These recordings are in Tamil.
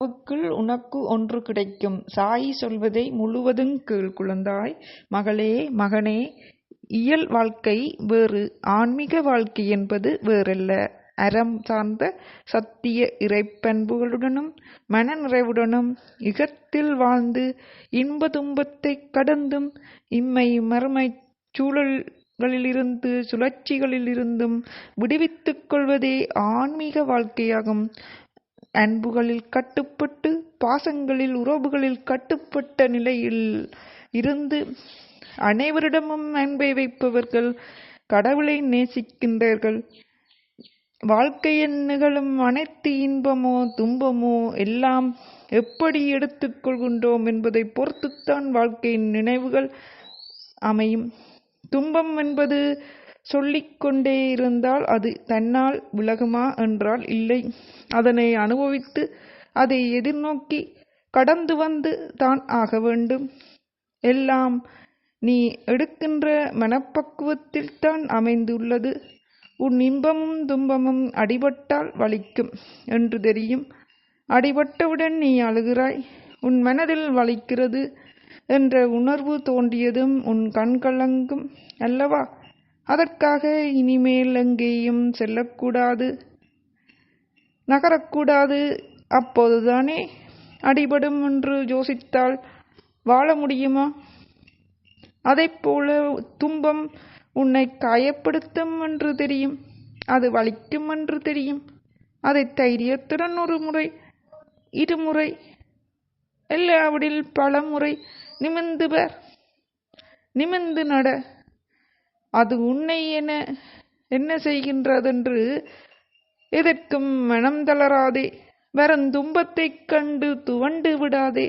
வுக்குள் உனக்கு ஒன்று கிடைக்கும். சாயி சொல்வதை முழுவதுங் கேள் குழந்தாய். மகளே மகனே இயல் வாழ்க்கை வேறு ஆன்மீக வாழ்க்கை என்பது வேறல்ல. அறம் சார்ந்த சத்திய இறைப்பண்புகளுடனும் மன நிறைவுடனும் இகத்தில் வாழ்ந்து இன்ப துன்பத்தைக் கடந்தும் இம்மை மறுமைச் சூழல்களிலிருந்து சுழற்சிகளிலிருந்தும் விடுவித்துக் கொள்வதே ஆன்மீக வாழ்க்கையாகும். அன்புகளில் கட்டுப்பட்டு பாசங்களில் உறவுகளில் கட்டுப்பட்ட நிலையில் இருந்து அனைவரிடமும் அன்பை வைப்பவர்கள் கடவுளை நேசிக்கின்றார்கள். வாழ்க்கையில் நிகழும் அனைத்து இன்பமோ துன்பமோ எல்லாம் எப்படி எடுத்துக்கொள்கின்றோம் என்பதை பொறுத்துத்தான் வாழ்க்கையின் நினைவுகள் அமையும். துன்பம் என்பது சொல்லிக்கொண்டே இருந்தால் அது தன்னால் விலகுமா என்றால் இல்லை. அதனை அனுபவித்து அதை எதிர்நோக்கி கடந்து வந்து தான் ஆக வேண்டும். எல்லாம் நீ எடுக்கின்ற மனப்பக்குவத்தில்தான் அமைந்துள்ளது. உன் இன்பமும் துன்பமும் அடிபட்டால் வலிக்கும் என்று தெரியும். அடிபட்டவுடன் நீ அழுகிறாய். உன் மனதில் வலிக்கிறது என்ற உணர்வு தோன்றியதும் உன் கண்கலங்கும் அல்லவா? அதற்காக இனிமேல் எங்கேயும் செல்லக்கூடாது நகரக்கூடாது அப்போதுதானே அடிபடும் என்று யோசித்தால் வாழ முடியுமா? போல துன்பம் உன்னை காயப்படுத்தும் என்று தெரியும். அது வலிக்கும் என்று தெரியும். அதை தைரியத்துடன் ஒரு முறை இருமுறை இல்லாவிடில் பல முறை பார். நிமிர்ந்து நட. அது உன்னை என்ன செய்கின்றதென்று எதற்கும் மனம் தளராதே. வரும் துன்பத்தைக் கண்டு துவண்டு விடாதே.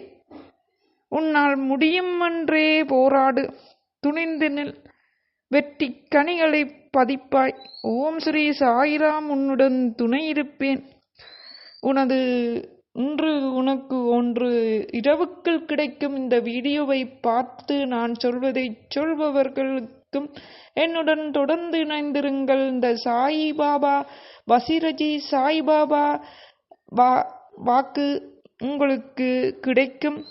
உன்னால் முடியும் என்றே போராடு. துணிந்து நில். வெற்றி கனிகளைப் பதிப்பாய். ஓம் ஸ்ரீ சாயிராம் உன்னுடன் துணை இருப்பேன் உனது இன்று உனக்கு ஒன்று இரவுக்குள் கிடைக்கும் இந்த வீடியோவை பார்த்து நான் சொல்வதைச் வரைக்கும் என்னுடன் தொடர்ந்து இணைந்திருங்கள். இந்த சாயிபாபா சாய்பாபா வா வாக்கு உங்களுக்கு கிடைக்கும்.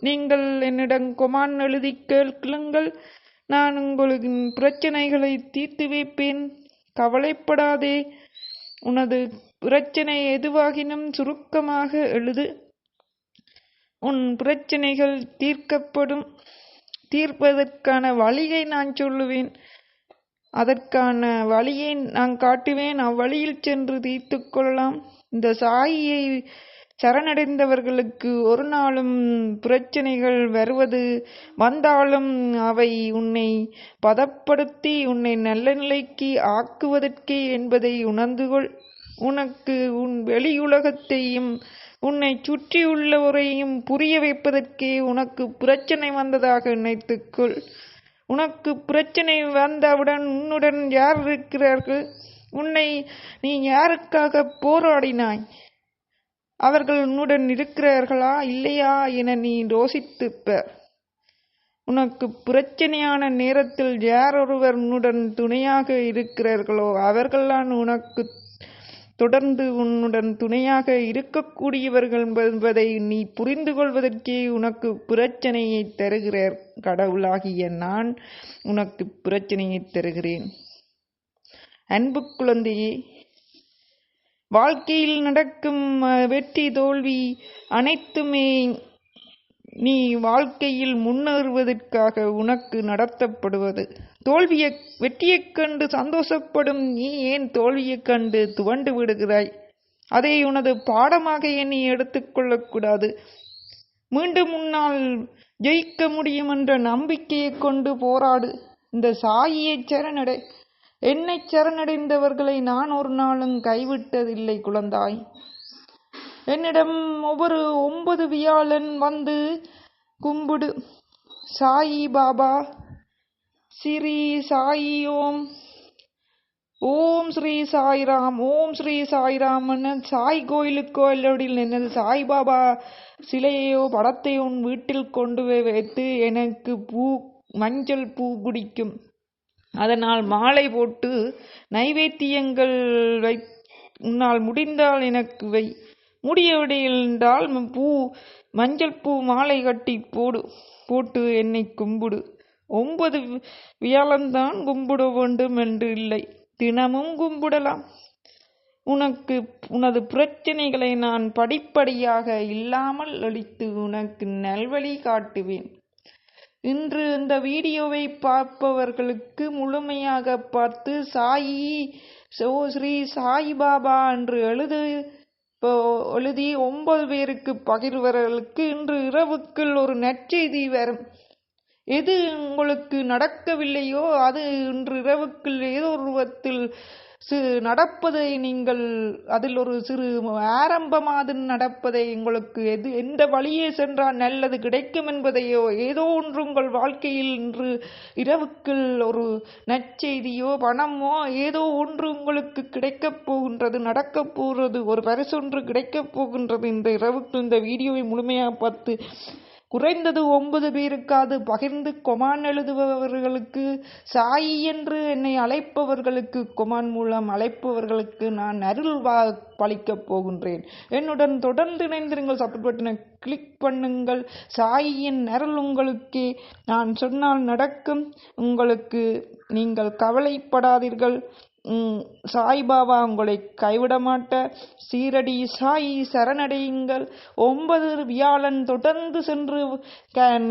நீங்கள் என்னிடம் கொமான் எழுதிக் கேளுங்கள். நான் உங்களின் பிரச்சனைகளை தீர்த்து வைப்பேன். கவலைப்படாதே. உனது பிரச்சனை எதுவாகினும் சுருக்கமாக எழுது. உன் பிரச்சனைகள் தீர்க்கப்படும். தீர்ப்பதற்கான வழியை நான் சொல்லுவேன். அதற்கான வழியை நான் காட்டுவேன். அவ்வழியில் சென்று தீர்த்து கொள்ளலாம். இந்த சாயியை சரணடைந்தவர்களுக்கு ஒரு நாளும் பிரச்சனைகள் வருவது வந்தாலும் அவை உன்னை பதப்படுத்தி உன்னை நல்ல நிலைக்கு ஆக்குவதற்கே என்பதை உணர்ந்து கொள். உனக்கு உன் வெளியுலகத்தையும் உன்னைச் சுற்றியுள்ளவரையும் புரிய வைப்பதற்கே உனக்கு பிரச்சினை வந்ததாக நினைத்துக்கொள் உனக்கு பிரச்சனை பிரச்சினை வந்தவுடன் உன்னுடன் யார் இருக்கிறார்கள்? உன்னை நீ யாருக்காக போராடினாய்? அவர்கள் உன்னுடன் இருக்கிறார்களா இல்லையா என நீ ரோசித்துப்பர் உனக்கு பிரச்சனையான நேரத்தில் நேரத்தில் யாரொருவர் உன்னுடன் துணையாக இருக்கிறார்களோ அவர்கள்தான் உனக்குத் தொடர்ந்து உன்னுடன் துணையாக இருக்கக்கூடியவர்கள் என்பதை நீ புரிந்து கொள்வதற்கே உனக்கு பிரச்சனையை தருகிறார் கடவுளாகிய நான் உனக்கு பிரச்சனையை தருகிறேன். அன்பு குழந்தையே வாழ்க்கையில் நடக்கும் வெற்றி தோல்வி அனைத்துமே நீ வாழ்க்கையில் முன்னேறுவதற்காக உனக்கு நடத்தப்படுவது. தோல்வியை வெற்றியைக் கண்டு சந்தோஷப்படும் நீ ஏன் தோல்வியைக் கண்டு துவண்டு விடுகிறாய்? அதை உனது பாடமாக எண்ணி எடுத்துக்கொள்ளக்கூடாது மீண்டும் முன்னால் ஜெயிக்க முடியும் என்ற நம்பிக்கையைக் கொண்டு போராடு. இந்த சாயியைச் சரணடை. என்னை சரணடைந்தவர்களை நான் ஒரு நாளும் கைவிட்டதில்லை குழந்தாய். என்னிடம் ஒவ்வொரு ஒன்பது வியாழன் வந்து கும்பிடு. சாயி பாபா ஸ்ரீ சாயி ஓம். ஓம் ஸ்ரீ சாயிராம் ஓம் ஸ்ரீ சாய்ராம்னு சாய் கோயிலுக்கோ இல்லாவிடில் எனது சாய்பாபா சிலையையோ படத்தையோ உன் வீட்டில் கொண்டு வைத்து எனக்கு பூ மஞ்சள் பூ பிடிக்கும். அதனால் மாலை போட்டு நைவேத்தியங்கள் வை உன்னால் முடிந்தால் எனக்கு வை. முடியவில்லை என்றால் பூ மஞ்சள் பூ மாலை கட்டி போடு போட்டு என்னை கும்பிடு ஒன்பது வியாழன்தான் கும்பிட வேண்டும் என்று இல்லை. தினமும் கும்பிடலாம். உனக்கு உனது பிரச்சனைகளை நான் படிப்படியாக இல்லாமல் அளித்து உனக்கு நல்வழி காட்டுவேன். இன்று இந்த வீடியோவை பார்ப்பவர்களுக்கு முழுமையாக பார்த்து சாயி சோ ஸ்ரீ சாய்பாபா என்று எழுது எழுதி ஒன்பது பேருக்கு பகிர்வர்களுக்கு இன்று இரவுக்குள் ஒரு நற்செய்தி வரும். எது உங்களுக்கு நடக்கவில்லையோ அது இன்று இரவுக்குள் ஏதோ உருவத்தில் சிறு நடப்பதை நீங்கள் அதில் ஒரு சிறு ஆரம்பமாது நடப்பதை உங்களுக்கு எது எந்த வழியே சென்றால் நல்லது கிடைக்கும் என்பதையோ ஏதோ ஒன்று உங்கள் வாழ்க்கையில் இன்று இரவுக்குள் ஒரு நற்செய்தியோ பணமோ ஏதோ ஒன்று உங்களுக்கு கிடைக்கப் போகின்றது நடக்கப் போகிறது ஒரு பரிசொன்று கிடைக்கப் போகின்றது இந்த இரவுக்கு இந்த வீடியோவை முழுமையாக பார்த்து குறைந்தது ஒன்பது பேருக்காது பகிர்ந்து கொமான் எழுதுபவர்களுக்கு சாயி என்று என்னை அழைப்பவர்களுக்கு கொமான் மூலம் அழைப்பவர்களுக்கு நான் அருள் பழிக்கப் போகின்றேன். என்னுடன் தொடர்ந்து இணைந்திருங்கள். சப்போர்ட் பட்டனை கிளிக் பண்ணுங்கள். சாயியின் அருள் உங்களுக்கே. நான் சொன்னால் நடக்கும். உங்களுக்கு நீங்கள் கவலைப்படாதீர்கள். சாய்பாபா உங்களை கைவிட மாட்ட சீரடி சாயி சரணடையுங்கள். ஒன்பது வியாழன் தொடர்ந்து சென்று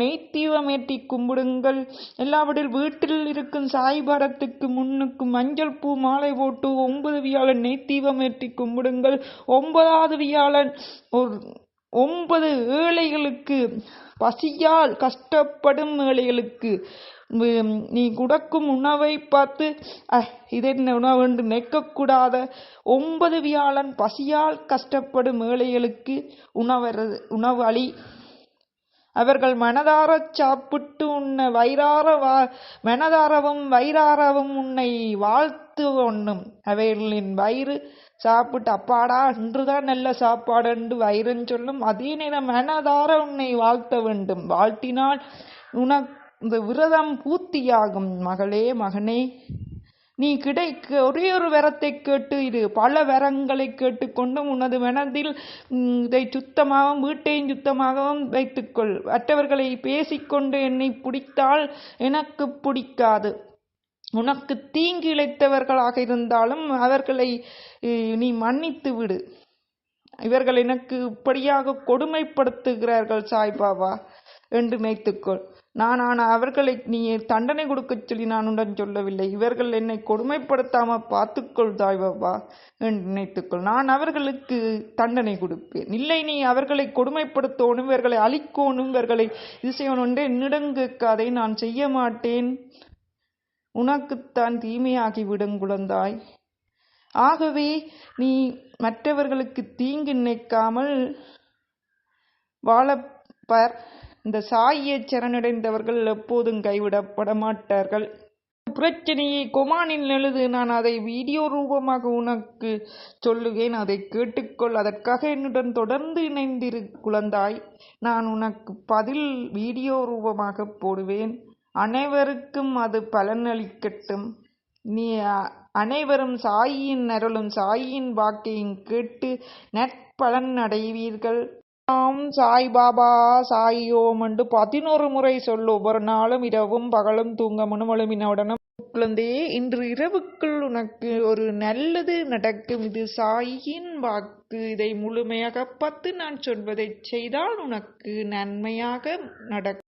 நெய்த்தீவம் ஏற்றி கும்பிடுங்கள். எல்லாவற்றில் வீட்டில் இருக்கும் சாய் படத்துக்கு முன்னுக்கு மஞ்சள் பூ மாலை போட்டு ஒன்பது வியாழன் நெய்த்தீவமேட்டி ஏற்றி கும்பிடுங்கள். ஒன்பதாவது வியாழன் ஒரு ஒன்பது ஏழைகளுக்கு பசியால் கஷ்டப்படும் ஏழைகளுக்கு நீ குடக்கும் உணவை பார்த்து இது என்ன உணவென்று என்று நினைக்கக்கூடாத. ஒன்பது வியாழன் பசியால் கஷ்டப்படும் ஏழைகளுக்கு உணவரு உணவு அளி அவர்கள் மனதார சாப்பிட்டு உன்னை வயிறார வா மனதாரவும் வயிறாரவும் உன்னை வாழ்த்து ஒண்ணும் அவைகளின் வயிறு சாப்பிட்டு அப்பாடா இன்றுதான் நல்ல சாப்பாடு என்று வயிறுன்னு சொல்லும். அதே நேரம் மனதார உன்னை வாழ்த்த வேண்டும். வாழ்த்தினால் உனக்கு இந்த விரதம் பூர்த்தியாகும். மகளே மகனே நீ கிடைக்க ஒரே ஒரு வரத்தை கேட்டு இரு. பல வரங்களை கேட்டுக்கொண்டும் உனது மனதில் இதை சுத்தமாகவும் வீட்டையும் சுத்தமாகவும் வைத்துக்கொள். மற்றவர்களை பேசிக்கொண்டு என்னை பிடித்தால் எனக்கு பிடிக்காது. உனக்கு தீங்கு இழைத்தவர்களாக இருந்தாலும் அவர்களை நீ மன்னித்து விடு. இவர்கள் எனக்கு இப்படியாக கொடுமைப்படுத்துகிறார்கள் சாய்பாபா என்று நினைத்துக்கொள் நான் ஆனால் அவர்களை நீ தண்டனை கொடுக்கச் சொல்லி நான் உடன் சொல்லவில்லை. இவர்கள் என்னை கொடுமைப்படுத்தாமல் பார்த்துக்கொள் தாய்பாபா என்று நினைத்துக்கொள் நான் அவர்களுக்கு தண்டனை கொடுப்பேன். இல்லை நீ அவர்களை கொடுமைப்படுத்தணும் இவர்களை அழிக்கணும் இவர்களை இது செய்யணும் என்று என்னிடம் நான் செய்ய மாட்டேன். உனக்குத்தான் தீமையாகி விடும் குழந்தாய். ஆகவே நீ மற்றவர்களுக்கு தீங்கு நினைக்காமல் வாழப்பர் இந்த சாயை சரணடைந்தவர்கள் எப்போதும் கைவிடப்பட மாட்டார்கள் பிரச்சனையை கொமானில் எழுது நான் அதை வீடியோ ரூபமாக உனக்கு சொல்லுவேன் அதை கேட்டுக்கொள். அதற்காக என்னுடன் தொடர்ந்து இணைந்திரு குழந்தாய். நான் உனக்கு பதில் வீடியோ ரூபமாக போடுவேன். அனைவருக்கும் அது பலனளிக்கட்டும். நீ அனைவரும் சாயின் அருளும் சாயின் வாக்கையும் கேட்டு நற்பலன் அடைவீர்கள். ஆம் சாய்பாபா ஓம் என்று பதினோரு முறை சொல்லு. ஒவ்வொரு நாளும் இரவும் பகலும் தூங்க முணுமொழுமினவுடனும் குழந்தையே இன்று இரவுக்குள் உனக்கு ஒரு நல்லது நடக்கும். இது சாயின் வாக்கு. இதை முழுமையாக பத்து நான் சொல்வதை செய்தால் உனக்கு நன்மையாக நடக்கும்.